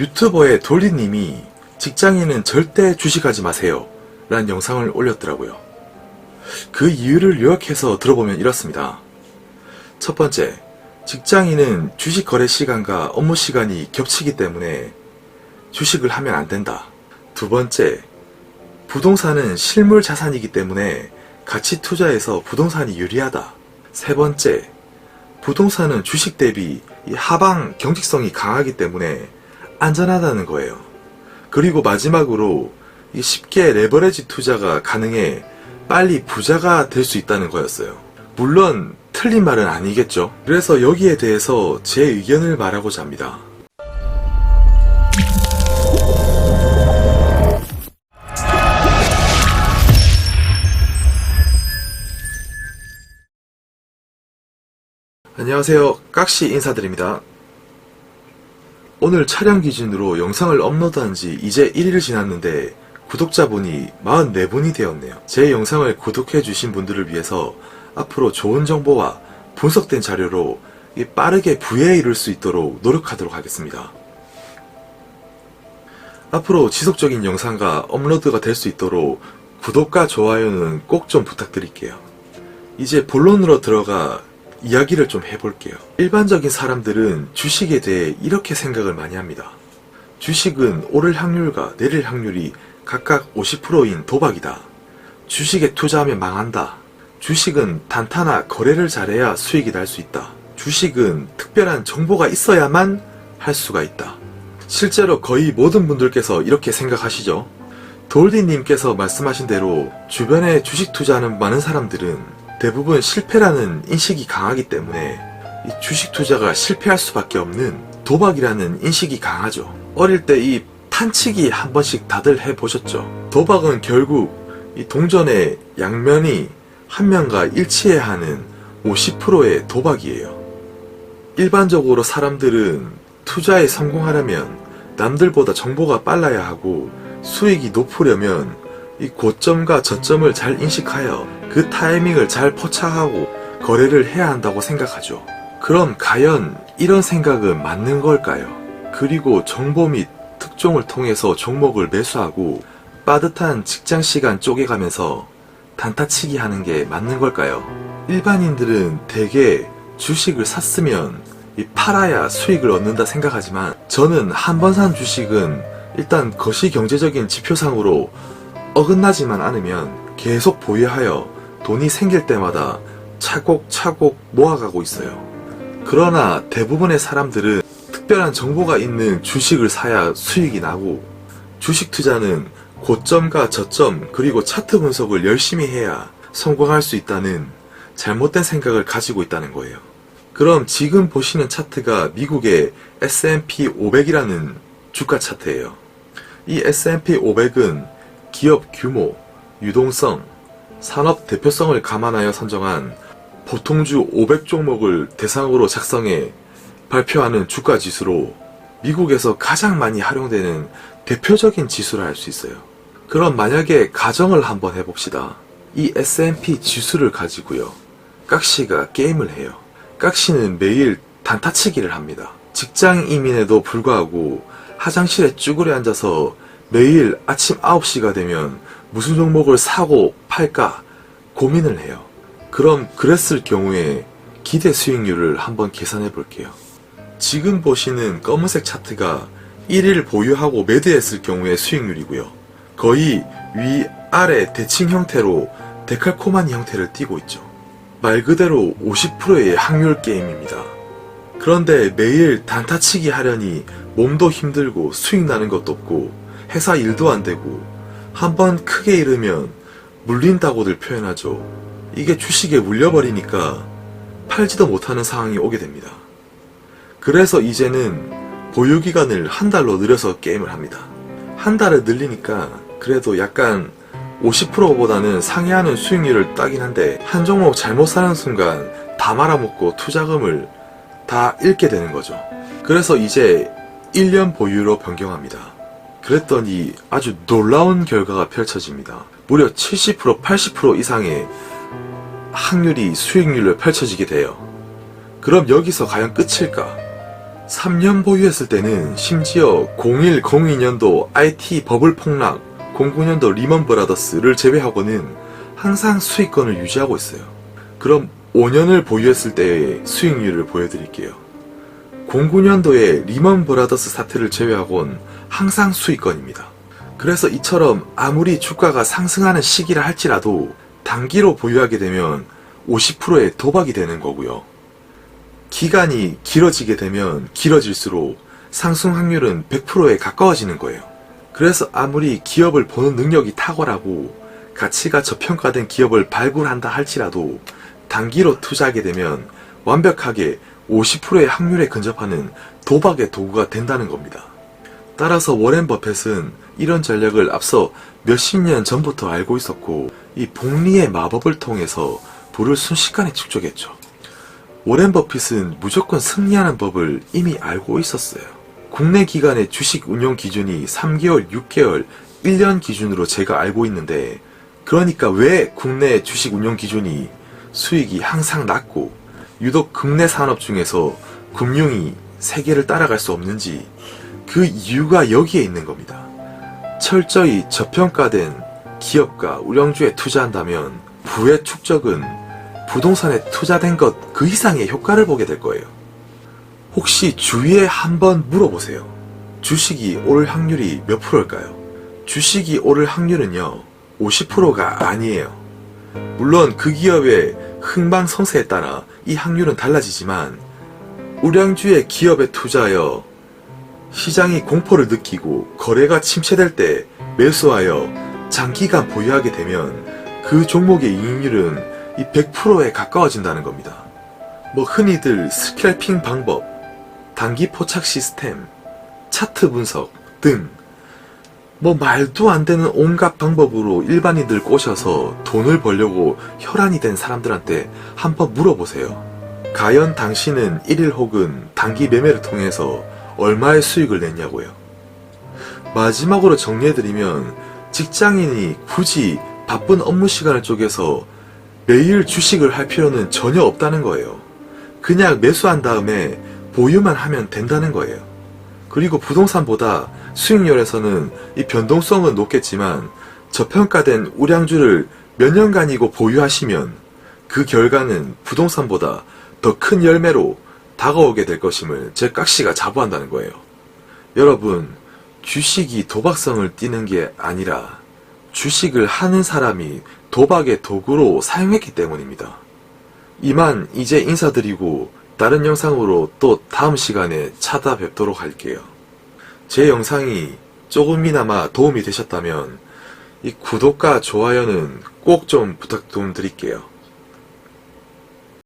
유튜버의 돌리님이 직장인은 절대 주식하지 마세요. 라는 영상을 올렸더라고요. 그 이유를 요약해서 들어보면 이렇습니다. 첫 번째, 직장인은 주식 거래 시간과 업무 시간이 겹치기 때문에 주식을 하면 안 된다. 두 번째, 부동산은 실물 자산이기 때문에 가치 투자에서 부동산이 유리하다. 세 번째, 부동산은 주식 대비 이 하방 경직성이 강하기 때문에 안전하다는 거예요. 그리고 마지막으로 이 쉽게 레버레지 투자가 가능해 빨리 부자가 될 수 있다는 거였어요. 물론 틀린 말은 아니겠죠. 그래서 여기에 대해서 제 의견을 말하고자 합니다. 안녕하세요. 깍시 인사드립니다. 오늘 촬영 기준으로 영상을 업로드한 지 이제 1일 지났는데 구독자분이 44분이 되었네요. 제 영상을 구독해주신 분들을 위해서 앞으로 좋은 정보와 분석된 자료로 이 빠르게 부에 이룰 수 있도록 노력하도록 하겠습니다. 앞으로 지속적인 영상과 업로드가 될 수 있도록 구독과 좋아요는 꼭 좀 부탁드릴게요. 이제 본론으로 들어가 이야기를 좀 해볼게요. 일반적인 사람들은 주식에 대해 이렇게 생각을 많이 합니다. 주식은 오를 확률과 내릴 확률이 각각 50%인 도박이다. 주식에 투자하면 망한다. 주식은 단타나 거래를 잘해야 수익이 날 수 있다. 주식은 특별한 정보가 있어야만 할 수가 있다. 실제로 거의 모든 분들께서 이렇게 생각하시죠? 돌디님께서 말씀하신 대로 주변에 주식 투자하는 많은 사람들은 대부분 실패라는 인식이 강하기 때문에 이 주식 투자가 실패할 수밖에 없는 도박이라는 인식이 강하죠. 어릴 때 이 탄치기 한 번씩 다들 해보셨죠? 도박은 결국 이 동전의 양면이 한 면과 일치해야 하는 50%의 도박이에요. 일반적으로 사람들은 투자에 성공하려면 남들보다 정보가 빨라야 하고 수익이 높으려면 이 고점과 저점을 잘 인식하여 그 타이밍을 잘 포착하고 거래를 해야 한다고 생각하죠. 그럼 과연 이런 생각은 맞는 걸까요? 그리고 정보 및 특종을 통해서 종목을 매수하고 빠듯한 직장 시간 쪼개가면서 단타치기 하는 게 맞는 걸까요? 일반인들은 대개 주식을 샀으면 이 팔아야 수익을 얻는다 생각하지만 저는 한 번 산 주식은 일단 거시 경제적인 지표상으로 어긋나지만 않으면 계속 보유하여 돈이 생길 때마다 차곡차곡 모아가고 있어요. 그러나 대부분의 사람들은 특별한 정보가 있는 주식을 사야 수익이 나고 주식 투자는 고점과 저점 그리고 차트 분석을 열심히 해야 성공할 수 있다는 잘못된 생각을 가지고 있다는 거예요. 그럼 지금 보시는 차트가 미국의 S&P 500이라는 주가 차트예요. 이 S&P 500은 기업 규모, 유동성, 산업 대표성을 감안하여 선정한 보통주 500 종목을 대상으로 작성해 발표하는 주가 지수로 미국에서 가장 많이 활용되는 대표적인 지수라 할 수 있어요. 그럼 만약에 가정을 한번 해봅시다. 이 S&P 지수를 가지고요. 깍씨가 게임을 해요. 깍씨는 매일 단타치기를 합니다. 직장인임에도 불구하고 화장실에 쭈그려 앉아서 매일 아침 9시가 되면 무슨 종목을 사고 팔까 고민을 해요. 그럼 그랬을 경우에 기대 수익률을 한번 계산해 볼게요. 지금 보시는 검은색 차트가 1일 보유하고 매도했을 경우의 수익률이고요. 거의 위, 아래 대칭 형태로 데칼코마니 형태를 띠고 있죠. 말 그대로 50%의 확률 게임입니다. 그런데 매일 단타치기 하려니 몸도 힘들고 수익 나는 것도 없고 회사 일도 안 되고 한 번 크게 잃으면 물린다고들 표현하죠. 이게 주식에 물려버리니까 팔지도 못하는 상황이 오게 됩니다. 그래서 이제는 보유기간을 한 달로 늘려서 게임을 합니다. 한 달을 늘리니까 그래도 약간 50%보다는 상회하는 수익률을 따긴 한데 한 종목 잘못 사는 순간 다 말아먹고 투자금을 다 잃게 되는 거죠. 그래서 이제 1년 보유로 변경합니다. 그랬더니 아주 놀라운 결과가 펼쳐집니다. 무려 70% 80% 이상의 확률이 수익률로 펼쳐지게 돼요. 그럼 여기서 과연 끝일까? 3년 보유했을 때는 심지어 0102년도 IT 버블 폭락, 09년도 리먼 브라더스를 제외하고는 항상 수익권을 유지하고 있어요. 그럼 5년을 보유했을 때의 수익률을 보여드릴게요. 09년도에 리먼 브라더스 사태를 제외하곤 항상 수익권입니다. 그래서 이처럼 아무리 주가가 상승하는 시기라 할지라도 단기로 보유하게 되면 50%의 도박이 되는 거고요. 기간이 길어지게 되면 길어질수록 상승 확률은 100%에 가까워지는 거예요. 그래서 아무리 기업을 보는 능력이 탁월하고 가치가 저평가된 기업을 발굴한다 할지라도 단기로 투자하게 되면 완벽하게 50%의 확률에 근접하는 도박의 도구가 된다는 겁니다. 따라서 워렌 버펫은 이런 전략을 앞서 몇십 년 전부터 알고 있었고 이 복리의 마법을 통해서 부를 순식간에 축적했죠. 워렌 버핏은 무조건 승리하는 법을 이미 알고 있었어요. 국내 기관의 주식 운용 기준이 3개월, 6개월, 1년 기준으로 제가 알고 있는데 그러니까 왜 국내 주식 운용 기준이 수익이 항상 낮고 유독 국내 산업 중에서 금융이 세계를 따라갈 수 없는지 그 이유가 여기에 있는 겁니다. 철저히 저평가된 기업과 우량주에 투자한다면 부의 축적은 부동산에 투자된 것 그 이상의 효과를 보게 될 거예요. 혹시 주위에 한번 물어보세요. 주식이 오를 확률이 몇 프로일까요? 주식이 오를 확률은요, 50%가 아니에요. 물론 그 기업의 흥망성쇠에 따라 이 확률은 달라지지만, 우량주의 기업에 투자하여 시장이 공포를 느끼고 거래가 침체될 때 매수하여 장기간 보유하게 되면 그 종목의 이익률은 이 100%에 가까워진다는 겁니다. 뭐 흔히들 스캘핑 방법, 단기 포착 시스템, 차트 분석 등 뭐 말도 안 되는 온갖 방법으로 일반인들 꼬셔서 돈을 벌려고 혈안이 된 사람들한테 한번 물어보세요. 과연 당신은 1일 혹은 단기 매매를 통해서 얼마의 수익을 냈냐고요. 마지막으로 정리해드리면 직장인이 굳이 바쁜 업무 시간을 쪼개서 매일 주식을 할 필요는 전혀 없다는 거예요. 그냥 매수한 다음에 보유만 하면 된다는 거예요. 그리고 부동산보다 수익률에서는 이 변동성은 높겠지만 저평가된 우량주를 몇 년간이고 보유하시면 그 결과는 부동산보다 더 큰 열매로 다가오게 될 것임을 제 깍시가 자부한다는 거예요. 여러분, 주식이 도박성을 띠는 게 아니라 주식을 하는 사람이 도박의 도구로 사용했기 때문입니다. 이만 이제 인사드리고 다른 영상으로 또 다음 시간에 찾아뵙도록 할게요. 제 영상이 조금이나마 도움이 되셨다면 이 구독과 좋아요는 꼭 좀 부탁 좀 드릴게요.